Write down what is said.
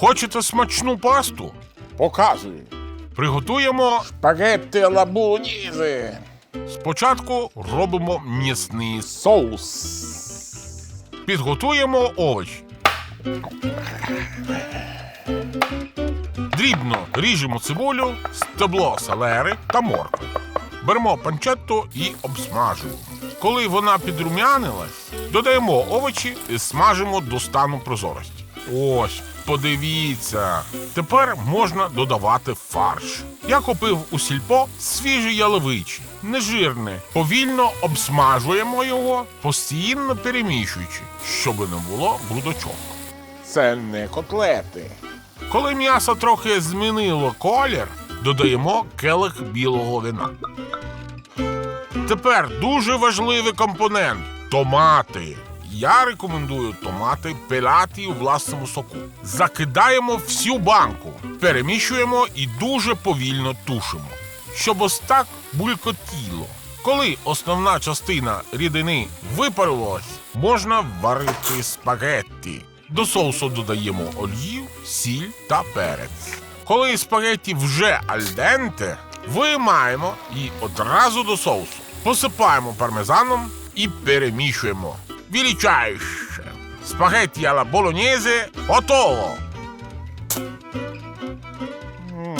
Хочете смачну пасту? Показуй. Приготуємо. Спагетти ла булонізе. Спочатку робимо м'ясний Соус. Підготуємо овочі. Дрібно ріжемо цибулю, стебло селери та моркву. Беремо панчетту і обсмажуємо. Коли вона підрум'янилась, додаємо овочі і смажимо до стану прозорості. Ось, подивіться. Тепер можна додавати фарш. Я купив у сільпо свіжі яловичі, нежирне. Повільно обсмажуємо його, постійно перемішуючи, щоб не було грудочок. Це не котлети. Коли м'ясо трохи змінило колір, додаємо келих білого вина. Тепер дуже важливий компонент томати. Я рекомендую томати пиляти у власному соку. Закидаємо всю банку, перемішуємо і дуже повільно тушимо, щоб ось так булькотіло. Коли основна частина рідини випарувалась, можна варити спагетті. До соусу додаємо олію, сіль та перець. Коли спагетті вже альденте, виймаємо і одразу до соусу. Посипаємо пармезаном і перемішуємо. Villiciaish, spaghetti alla bolognese, o euro. Mm.